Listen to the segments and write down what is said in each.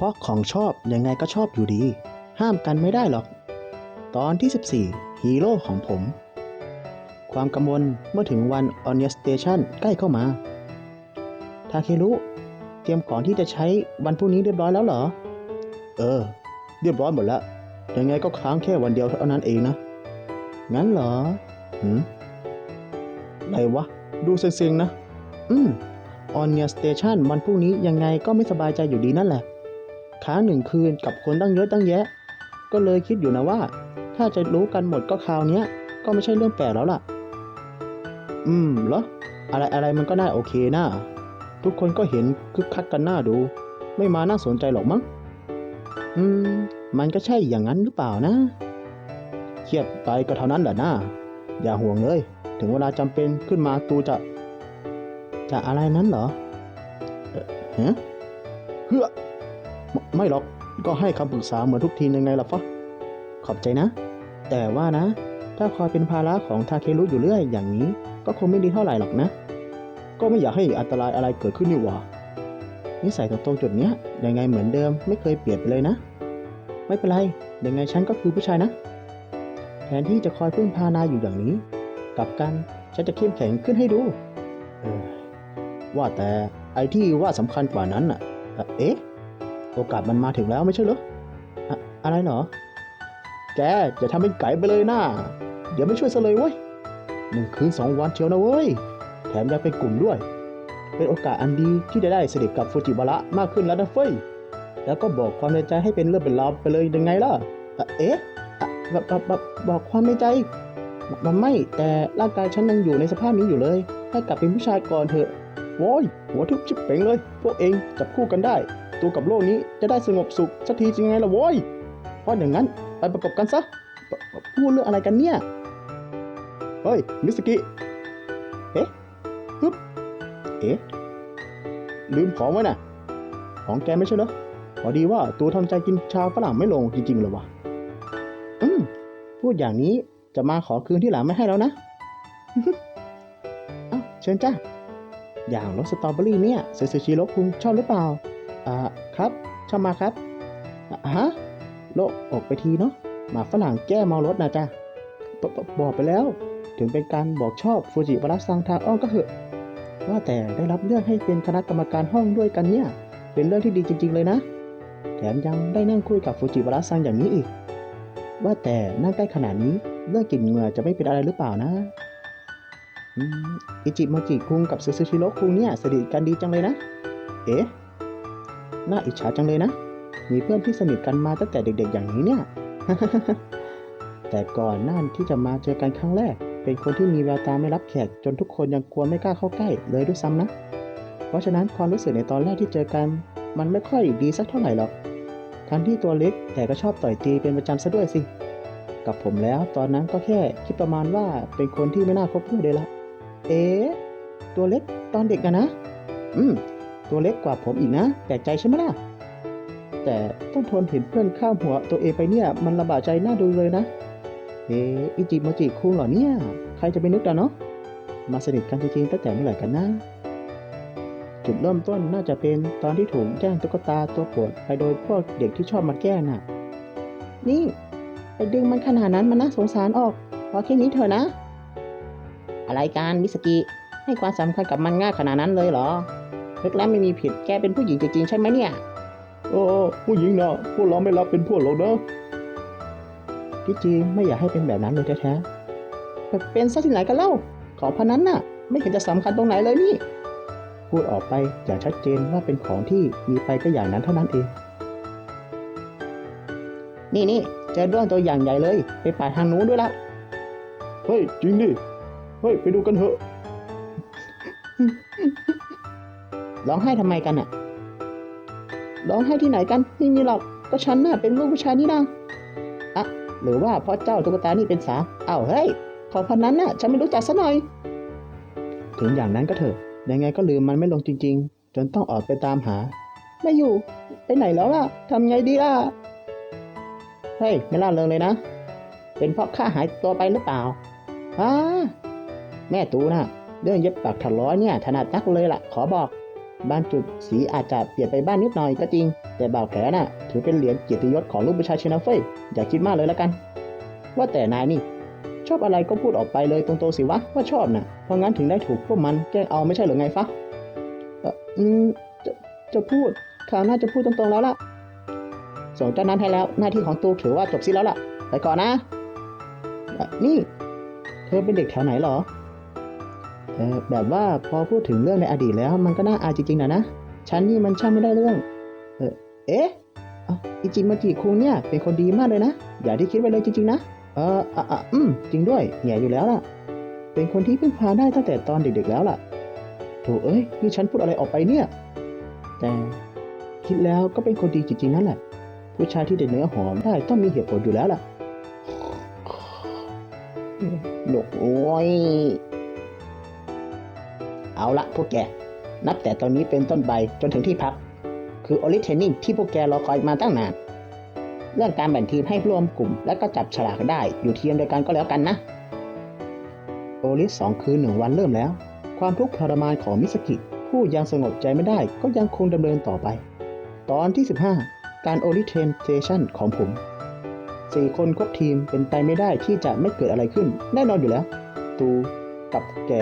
เพราะของชอบยังไงก็ชอบอยู่ดี ห้ามกันไม่ได้หรอก ตอนที่ 14 ฮีโร่ของผม ความกังวลเมื่อถึงวันออนเนียสเตชันใกล้เข้ามา ทาเครุเตรียมของที่จะใช้วันพรุ่งนี้เรียบร้อยแล้วเหรอ เออ เรียบร้อยหมดแล้ว ยังไงก็ค้างแค่วันเดียวเท่านั้นเองนะ งั้นเหรอหืมอะไรวะ ดูเซ็งๆนะ อืมออนเนียสเตชันวันพรุ่งนี้ยังไงก็ไม่สบายใจอยู่ดีนั่นแหละ ค้างหนึ่งคืนกับคนตั้งเยอะตั้งแยะ ก็เลยคิดอยู่นะว่า ถ้าจะรู้กันหมดก็คราวนี้ก็ไม่ใช่เรื่องแปลกแล้วล่ะ อืมเหรอ อะไรอะไรมันก็น่าโอเคนะทุกคนก็เห็นคึกคักกันหน้าดู ไม่มาน่าสนใจหรอกมั้ง อืม มันก็ใช่อย่างนั้นหรือเปล่านะ เครียดไปก็เท่านั้นแหละนะอย่าห่วงเลย ถึงเวลาจำเป็นขึ้นมาตูจะ จะอะไรนั้นเหรอเฮะเฮ้อ ไม่หรอกก็ให้คำปรึกษาเหมือนทุกทียังไงล่ะฟะขอบใจนะ แต่ว่านะ ถ้าคอยเป็นภาระของทาเครุอยู่เรื่อยอย่างนี้ ก็คงไม่ดีเท่าไหร่หรอกนะ ก็ไม่อยากให้อันตรายอะไรเกิดขึ้นนี่หว่านิสัยตรงจุดเนี้ยยังไงเหมือนเดิมไม่เคยเปลี่ยนไปเลยนะ ไม่เป็นไรยังไงฉันก็คือผู้ชายนะ แทนที่จะคอยพึ่งพานายอยู่อย่างนี้กลับกันฉันจะเข้มแข็งขึ้นให้ดู เออว่าแต่ไอ้ที่ว่าสำคัญกว่านั้นอะ เอ๊ะ โอกาสมันมาถึงแล้วไม่ใช่เหรออะอะไรเหรอ แกจะทำเป็นไก่ไปเลยนะเดี๋ยวไม่ช่วยซะเลยเว้ยหนึ่งคืนสองวันเชียวนะเว้ย แถมยังเป็นกลุ่มด้วย เป็นโอกาสอันดีที่จะได้สนิทกับฟูจิวาระมากขึ้นแล้วนะเฟ้ย แล้วก็บอกความในใจให้เป็นเรื่องเป็นราวไปเลยยังไงล่ะ เอ๊ะบบบบแบบบอกความในใจ มันไม่ แต่ร่างกายฉันยังอยู่ในสภาพนี้อยู่เลย ให้กลับเป็นผู้ชายก่อนเถอะโว้ยหัวทุบชิบเป่งเลย พวกเองจับคู่กันได้ ตัวกับโลกนี้จะได้สงบสุขสักทีจริงไงล่ะโว้ยเพราะอย่างนั้นไปประกบกันซะพูดเรื่องอะไรกันเนี่ย เฮ้ย มิสกิ เอ๊ะฮึบเอ๊ะ ลืมของไว้น่ะ ของแกไม่ใช่เหรอพอดีว่าตัวทำใจกินชาฝรั่งไม่ลงจริงๆเลยวะอืม พูดอย่างนี้จะมาขอคืนที่หลังไม่ให้แล้วนะเอ้าเชิญจ้าอย่างรสสตรอเบอรี่เนี่ยเซซชิโรคุณชอบหรือเปล่า ครับชอบมาครับฮะโลออกไปทีเนาะหมาฝรั่งแก้เมารถนะจ๊ะบบบอกไปแล้ว ถึงเป็นการบอกชอบฟูจิวาระซังทางอ้อมก็เหอะ ว่าแต่ได้รับเลือกให้เป็นคณะกรรมการห้องด้วยกันเนี่ย เป็นเรื่องที่ดีจริง ๆ เลยนะ แถมยังได้นั่งคุยกับฟูจิวาระซังอย่างนี้อีก ว่าแต่นั่งใกล้ขนาดนี้เรื่องกลิ่นเหงื่อจะไม่เป็นอะไรหรือเปล่านะอิจิโมจิคุงกับซูซูชิโร่คุงเนี่ยสนิทกันดีจังเลยนะ เอ๊ะ น่าอิจฉาจังเลยนะ มีเพื่อนที่สนิทกันมาตั้งแต่เด็กๆอย่างนี้เนี่ย แต่ก่อนหน้าที่จะมาเจอกันครั้งแรก เป็นคนที่มีแววตาไม่รับแขกจนทุกคนยังกลัวไม่กล้าเข้าใกล้เลยด้วยซ้ำนะ เพราะฉะนั้นความรู้สึกในตอนแรกที่เจอกัน มันไม่ค่อยดีสักเท่าไหร่หรอก ทั้งที่ตัวเล็กแต่ก็ชอบต่อยตีเป็นประจำซะด้วยสิ กับผมแล้วตอนนั้นก็แค่คิดประมาณว่าเป็นคนที่ไม่น่าคบด้วยเลยละ เอ๊ะตัวเล็กตอนเด็กอะนะ อืม ตัวเล็กกว่าผมอีกนะ แปลกใจใช่ไหมล่ะ แต่ต้องทนเห็นเพื่อนข้ามหัวตัวเองไปเนี่ย มันลำบากใจน่าดูเลยนะ เออิจิโมจิคุงเหรอเนี่ย ใครจะไปนึกกันเนาะ มาสนิทกันจริงๆตั้งแต่เมื่อไหร่กันนะจุดเริ่มต้นน่าจะเป็นตอนที่ถูกแย่งตุ๊กตาตัวโปรดไปโดยพวกเด็กที่ชอบมาแกล้งน่ะ นี่ไปดึงมันขนาดนั้นมันน่าสงสารออกพอแค่นี้เถอะนะ อะไรกันมิสกิให้ความสำคัญกับมันง่ายขนาดนั้นเลยเหรอ นึกแล้วไม่มีผิด แกเป็นผู้หญิงจริงๆใช่ไหมเนี่ย โอ้ผู้หญิงนะพวกเราไม่รับเป็นพวกเราเนอะที่จริงไม่อยากให้เป็นแบบนั้นเลยแท้ๆเป็นซะที่ไหนกันเล่า ขอพนันน่ะ ไม่เห็นจะสำคัญตรงไหนเลยนี่ พูดออกไปอย่างชัดเจนว่าเป็นของที่มีไปก็อย่างนั้นเท่านั้นเอง นี่นี่เจอด้วงตัวอย่างใหญ่เลย ไปป่าดทางนู้นด้วยละเฮ้ยจริงดิ เฮ้ยไปดูกันเถอะ ร้องไห้ทำไมกันอะร้องไห้ที่ไหนกันไม่มีหรอกก็ฉันน่ะเป็นลูกผู้ชายนี่นะอะหรือว่าเพ่อเจ้าตุ๊กตานี่เป็นสาอ้าวเฮ้ยขอพันนั้นน่ะฉันไม่รู้จักซะหน่อย ถึงอย่างนั้นก็เถอะ ยังไงก็ลืมมันไม่ลงจริง ๆ จนต้องออกไปตามหา ไม่อยู่ ไปไหนแล้วล่ะทำไงดีล่ะ เฮ้ย ไม่ล่าเริงเลยนะ เป็นเพราะข้าหายตัวไปหรือเปล่าฮ่าแม่ตูนะ่ะ เรื่องเย็บปากถัดร้อยเนี่ย ถนัดนักเลยล่ะ ขอบอก บางจุดสีอาจจะเปลี่ยนไปบ้างนิดหน่อยก็จริง แต่บาดแผลน่ะ ถือเป็นเหรียญเกียรติยศของลูกผู้ชายเชนาเฟยอย่าคิดมากเลยละกัน ว่าแต่นายนี่ ชอบอะไรก็พูดออกไปเลยตรงๆสิวะว่าชอบน่ะเพราะงั้นถึงได้ถูกพวกมันแกล้งเอาไม่ใช่หรือไงฟะเอออืมจะจะพูดคราวหน้าจะพูดตรงๆแล้วล่ะส่งเจ้านั้นให้แล้วหน้าที่ของตูถือว่าจบสิ้นแล้วล่ะ ไปก่อนนะ นี่ เธอเป็นเด็กแถวไหนเหรอ เออแบบว่าพอพูดถึงเรื่องในอดีตแล้วมันก็น่าอายจริงๆนะนะฉันนี่มันช่างไม่ได้เรื่อง เออเอ๊ะอิจิมาจิคุงเนี่ยเป็นคนดีมากเลยนะ อย่าที่คิดไว้เลยจริงๆนะ เอออะอะอืมจริงด้วยแง่อยู่แล้วล่ะ เป็นคนที่พึ่งพาได้ตั้งแต่ตอนเด็กๆแล้วล่ะโถเอ้ยนี่ฉันพูดอะไรออกไปเนี่ย แต่คิดแล้วก็เป็นคนดีจริงๆนั่นแหละ ผู้ชายที่เด็ดเนื้อหอมได้ต้องมีเหตุผลอยู่แล้วล่ะหลกโอ้ย เอาละพวกแก นับแต่ตอนนี้เป็นต้นไปจนถึงที่พัก คือโอลิเทนนิ่งที่พวกแกรอคอยมาตั้งนาน เรื่องการแบ่งทีมให้รวมกลุ่ม และก็จับฉลากได้อยู่ทีมเดียวกันก็แล้วกันนะ โอลิสสองคืนหนึ่งวันเริ่มแล้ว ความทุกข์ทรมานของมิสกิ ผู้ยังสงบใจไม่ได้ก็ยังคงดำเนินต่อไป ตอนที่ 15 การโอลิเทนเทชันของผมสี่คนครบทีมเป็นไปไม่ได้ที่จะไม่เกิดอะไรขึ้นแน่นอนอยู่แล้ว ตูกับแก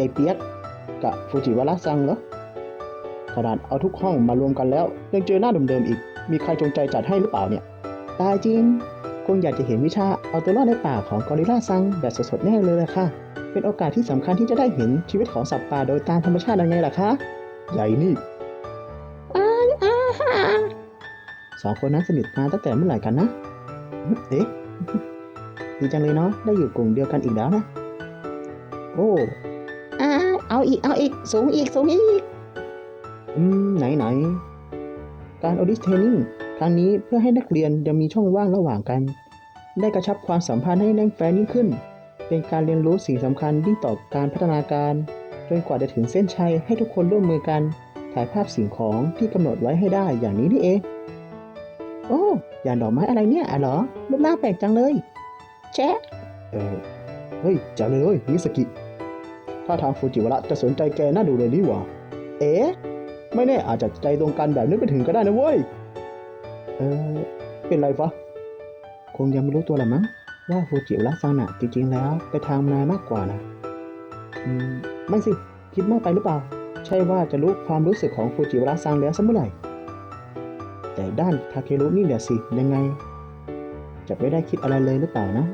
ยายเปียกกับฟูจิวาระซังเหรอขนาดเอาทุกห้องมารวมกันแล้วยังเจอหน้าเดิมๆอีก มีใครจงใจจัดให้หรือเปล่าเนี่ย ตายจริงคงอยากจะเห็นวิชาเอาตัวรอดในป่าของกอริลลาซังแบบสดๆแน่เลยละค่ะ เป็นโอกาสที่สำคัญที่จะได้เห็นชีวิตของสัตว์ป่าโดยตามธรรมชาติยังไงล่ะคะใหญ่นี่สองคนนั้นสนิทมาตั้งแต่เมื่อไหร่กันนะ เอ๊ะ ดีจังเลยเนาะ ได้อยู่กลุ่มเดียวกันอีกแล้วนะ โอ้อ่า เอาอีก เอาอีก สูงอีก สูงอีก อืม ไหนไหน การออดิสเทนนิ่งครั้งนี้เพื่อให้นักเรียนยังมีช่องว่างระหว่างกัน ได้กระชับความสัมพันธ์ให้แน่นแฟ้นยิ่งขึ้น เป็นการเรียนรู้สิ่งสำคัญยิ่งต่อการพัฒนาการ จนกว่าจะถึงเส้นชัยให้ทุกคนร่วมมือกัน ถ่ายภาพสิ่งของที่กำหนดไว้ให้ได้อย่างนี้นี่เอง โอ้ยานดอกไม้อะไรเนี่ยอะเหรอรูปร่างแปลกจังเลย แชะเออเฮ้ยจ๋าเลยเว้ยมิสกิ ถ้าทางฟูจิวระจะสนใจแกน่าดูเลยนี่หว่า เอ๊ะ ไม่แน่อาจจะใจตรงกันแบบนึกไปถึงก็ได้นะเว้ย เออ เป็นไรฟะ คงยังไม่รู้ตัวละมั้งว่าฟูจิวระซังน่ะจริงๆแล้วไปทางนายมากกว่านะ อืม ไม่สิ คิดมากไปหรือเปล่า ใช่ว่าจะรู้ความรู้สึกของฟูจิวระซังแล้วสักเมื่อไหร่ แต่ด้านทาเครุนี่เนี่ยสิยังไง จะไม่ได้คิดอะไรเลยหรือเปล่านะ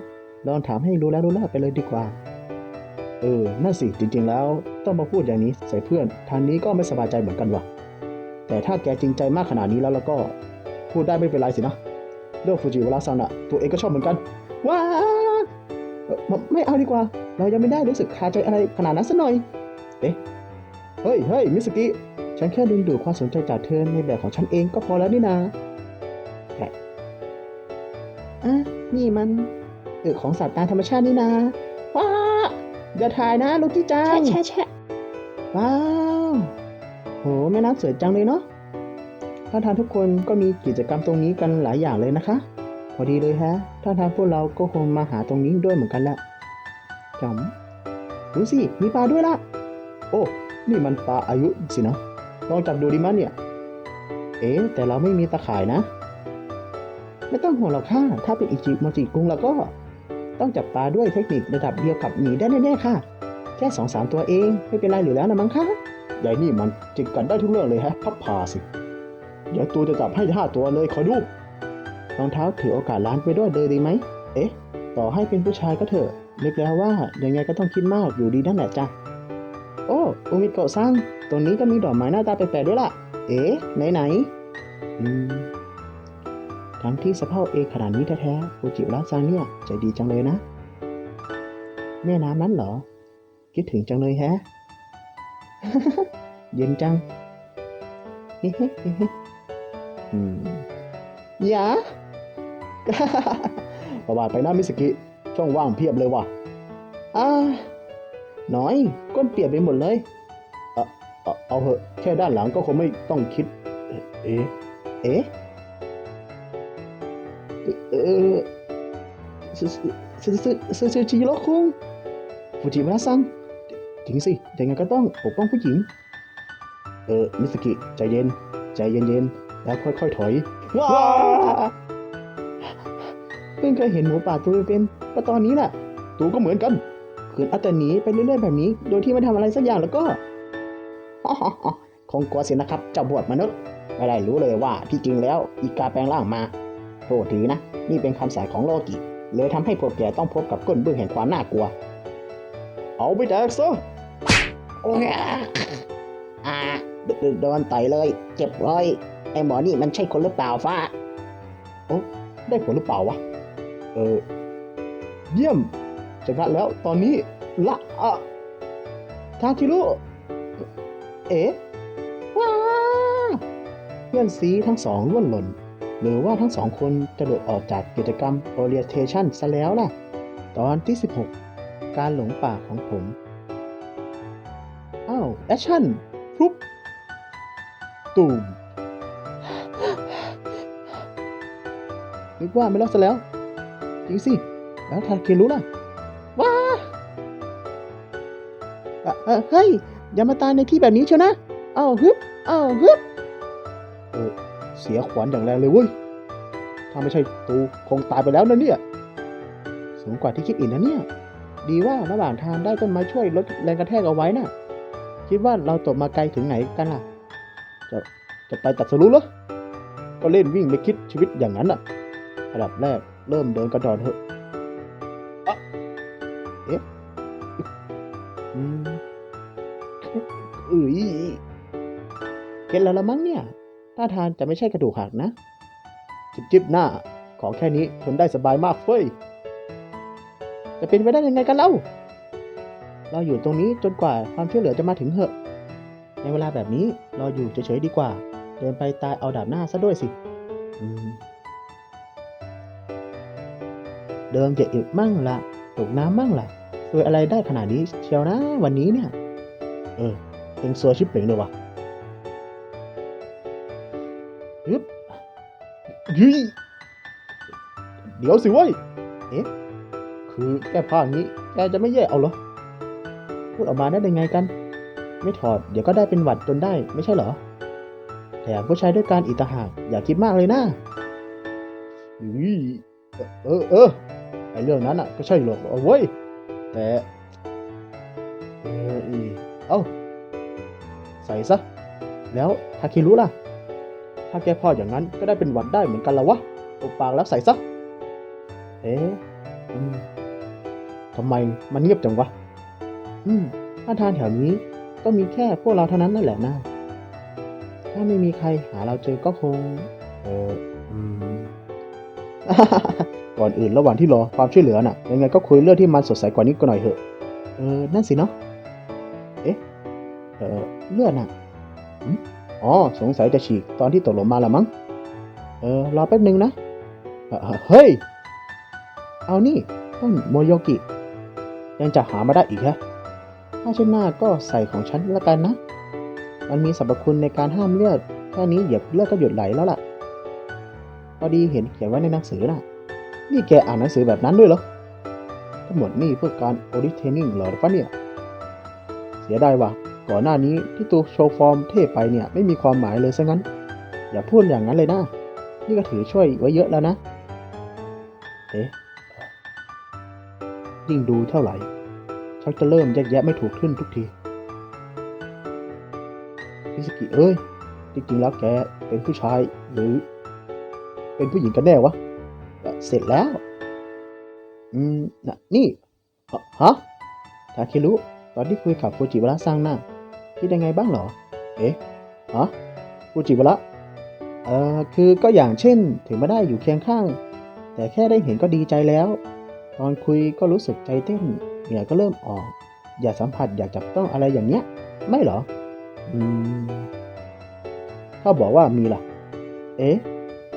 ลองถามให้รู้แล้วรู้รอดไปเลยดีกว่า เออ นั่นสิ จริง ๆ แล้วต้องมาพูดอย่างนี้ใส่เพื่อน ทางนี้ก็ไม่สบายใจเหมือนกันว่ะแต่ถ้าแกจริงใจมากขนาดนี้แล้วแล้วก็พูดได้ไม่เป็นไรสินะเรื่องฟูจิวาระซังอะตัวเองก็ชอบเหมือนกัน ว้าไม่ไม่เอาดีกว่า เรายังไม่ได้รู้สึกคาใจอะไรขนาดนั้นสัหน่อย เอ๊ะ เฮ้ยเฮ้ยมิสกิ ฉันแค่ดึงดูดความสนใจจากเธอในแบบของฉันเองก็พอแล้วนี่นาแอะนี่มันเออของสัตว์ตามธรรมชาตินี่นาว้า อย่าถ่ายนะลูกที่จัแชะงแชะแชะว้าวโหแม่น้ำสวยจังเลยเนาะท่าทางทุกคนก็มีกิจกรรมตรงนี้กันหลายอย่างเลยนะคะ พอดีเลยฮะท่าทางพวกเราก็คงมาหาตรงนี้ด้วยเหมือนกันแหละจำดูสิมีปลาด้วยล่ะ โอ้นี่มันปลาอายุสินะลองจับดูดิมันเนี่ย เอ๊ะแต่เราไม่มีตะข่ายนะ ไม่ต้องห่วงหรอกค่ะถ้าเป็นอิจิโมจิกรุงแล้วก็ ต้องจับปลาด้วยเทคนิคระดับเดียวกับหมีได้แน่ๆค่ะ แค่สองสามตัวเองไม่เป็นไรหรือแล้วนะมั้งคะยายนี่มันจิกกันได้ทุกเรื่องเลยฮะพับพาสิเดี๋ยวตัวจะจับให้ห้าตัวเลยคอดูรองเท้าถือโอกาสล้านไปด้วยเลยดีไหม เอ๊ะ ต่อให้เป็นผู้ชายก็เถอะนึกแล้วว่ายังไงก็ต้องคิดมากอยู่ดีนั่นแหละจ้ะโอ้อุมิโกะซังตรงนี้ก็มีดอกไม้หน้าตาแปลกๆด้วยล่ะ เอ๊ะไหนๆอืม ทั้งที่สภาพเองขนาดนี้แท้ๆฟูจิวาระซังเนี่ยใจดีจังเลยนะ แม่น้ำนั้นเหรอ คิดถึงจังเลยแฮะ เย็นจังเฮ้เฮ้เฮ้อืมอย่าประวัติไปหนะมิสกิ ช่องว่างเพียบเลยว่ะอ่าน้อย ก้นเปียกไปหมดเลยเอาเอาเอาเหอะ แค่ด้านหลังก็คงไม่ต้องคิด เอ๊ะ เอ๊ะ เออซึซึซึซึซึซึจิโร่คุงฟูจิวาระซังจริงสิยังไงก็ต้องปกป้องผู้หญิง เออมิสกิใจเย็น ใจเย็นๆแล้วค่อยๆถอยว้าเพิ่งเคยเห็นหมูป่าตัวเป็นก็ตอนนี้แหละตูก็เหมือนกันขืนเอาแต่หนีไปเรื่อยๆแบบนี้ โดยที่ไม่ทำอะไรสักอย่างแล้วก็คงกลัวสินะครับเจ้าบวชมนุษย์ ไม่ได้รู้เลยว่าที่จริงแล้ว อีกาแปลงร่างมา โทษทีนะ นี่เป็นคำสายของโลกิ เลยทำให้พวกแกต้องพบกับก้นเบื้องแห่งความน่ากลัว เอาไปแดกซะโอ้ยอ่าโดโดนต่อยเลย เจ็บเลยไอหมอนี่มันใช่คนหรือเปล่าฟ้าโอ้ได้ผลหรือเปล่าวะ เออ เยี่ยมจะแล้วตอนนี้ละอะทาคิรุเอ๋ว้าเพื่อนซีทั้งสองล้วนหล่น หรือว่าทั้งสองคนจะหลุดออกจากกิจกรรม orientation ซะแล้วล่ะ ตอนที่ 16 การหลงป่าของผมอ้าวแอคชั่นพรุบตูมนึกว่าไม่รอดซะแล้ว จริงสิ แล้วทาเครู้ล่ะ ว้าเออเฮ้ย อย่ามาตายในที่แบบนี้เชียวนะอ้าวฮึบอ้าวฮึบ เสียขวัญอย่างแรงเลยเว้ย ถ้าไม่ใช่ตูคงตายไปแล้วนะเนี่ย สูงกว่าที่คิดอีกนะเนี่ย ดีว่าระหว่างทางได้ต้นไม้ช่วยลดแรงกระแทกเอาไว้น่ะ คิดว่าเราตกมาไกลถึงไหนกันล่ะ จะจะไปตัดสรุปเหรอ ก็เล่นวิ่งไม่คิดชีวิตอย่างนั้นอะอันดับแรกเริ่มเดินกระดอนเถอะอะเอ๊ะอืมเอ้ยเก็ตแล้วละมั้งเนี่ย ถ้าทานจะไม่ใช่กระดูกหักนะ จิบจิบหน้า ของแค่นี้ทนได้สบายมากเฟ้ย จะเป็นไปได้ยังไงกันเล่า เราอยู่ตรงนี้จนกว่าความช่วยเหลือจะมาถึงเหอะ ในเวลาแบบนี้เราอยู่เฉยๆดีกว่า เดินไปตายเอาดาบหน้าซะด้วยสิเดิมจะอึมั่งละตกน้ำมั่งละซวยอะไรได้ขนาดนี้เชียวนะวันนี้เนี่ย เออเป็นซวยชิปเป่งเลยวะฮึ ยุยเดี๋ยวสิเว้ยเอ๊ะคือแก้ผ้าอย่างนี้แกจะไม่แย่เอาเหรอ พูดออกมาได้ยังไงกัน ไม่ถอดเดี๋ยวก็ได้เป็นหวัดจนได้ไม่ใช่เหรอ แถมก็ใช้ด้วยการอีตาหากอย่าคิดมากเลยนะอุ้ยเออเออไอเรื่องนั้นอะก็ใช่หรอกเอาเว้ยแต่เอออีเอ้าใส่ซะ แล้วทาคิรุล่ะ ถ้าแกพ่ออย่างนั้นก็ได้เป็นหวัดได้เหมือนกันละวะตบปากแล้วใส่ซะ เอ๊ะทำไมมันเงียบจังวะ อืมถ้าทานแถวนี้ก็มีแค่พวกเราเท่านั้นนั่นแหละนะถ้าไม่มีใครหาเราเจอก็คง เอออืมก่อนอื่นระหว่างที่รอความช่วยเหลือน่ะ ยังไงก็คุยเรื่องที่มันสดใสกว่านี้ก็หน่อยเถอะ เออ นั่นสิเนาะ เอ๊ะ เออเลือดน่ะหึ อ๋อ สงสัยจะฉีกตอนที่ตกลงมาละมั้ง เออ รอแป๊บนึงนะ เฮ้ย เอานี่ ต้นโมโยกิ ยังจะหามาได้อีกแฮะถ้าเช่นหน้าก็ใส่ของฉันละกันนะ มันมีสรรพคุณในการห้ามเลือด แค่นี้เหยียบเลือดก็หยุดไหลแล้วล่ะ พอดีเห็นเขียนไว้ในหนังสือน่ะ นี่แกอ่านหนังสือแบบนั้นด้วยเหรอ ทั้งหมดนี่เพื่อการโอดิเทนนิ่งเหรอปะเนี่ย เสียดายว่ะ ก่อนหน้านี้ที่ตัวโชว์ฟอร์มเทพไปเนี่ยไม่มีความหมายเลยซะงั้น อย่าพูดอย่างนั้นเลยนะ นี่ก็ถือช่วยไว้เยอะแล้วนะ เอ๊ะยิ่งดูเท่าไหร่ ชักจะเริ่มแยกแยะไม่ถูกขึ้นทุกทีพิสกิเอ้ย จริงๆแล้วแกเป็นผู้ชายหรือ เป็นผู้หญิงกันแน่วะ เสร็จแล้ว อืมนะนี่ ฮะฮะทาเครุตอนที่คุยกับฟูจิวาระซังน่ะ คิดยังไงบ้างเหรอ เอ๊ะฮะฟูจิวาระเอ่อคือก็อย่างเช่นถึงไม่ได้อยู่เคียงข้าง แต่แค่ได้เห็นก็ดีใจแล้ว ตอนคุยก็รู้สึกใจเต้นเหงื่อก็เริ่มออก อยากสัมผัสอยากจับต้องอะไรอย่างเนี้ย ไม่เหรอ อืม ถ้าบอกว่ามีล่ะ เอ๊ะ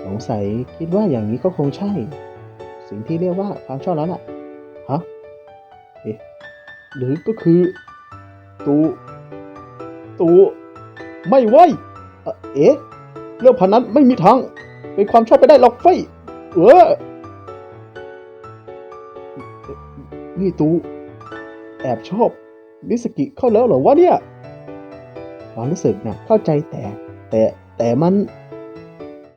สงสัยคิดว่าอย่างนี้ก็คงใช่ สิ่งที่เรียกว่าความชอบแล้วล่ะฮะเอ๊ะหรือก็คือ ตู ตูไม่ไว้เอ๊ะเรื่องพันนั้นไม่มีทาง เป็นความชอบไปได้หรอกเฟ้ยเออนี่ตูแอบชอบมิสกิเข้าแล้วเหรอวะเนี่ยความรู้สึกนะเข้าใจแต่แต่แต่มัน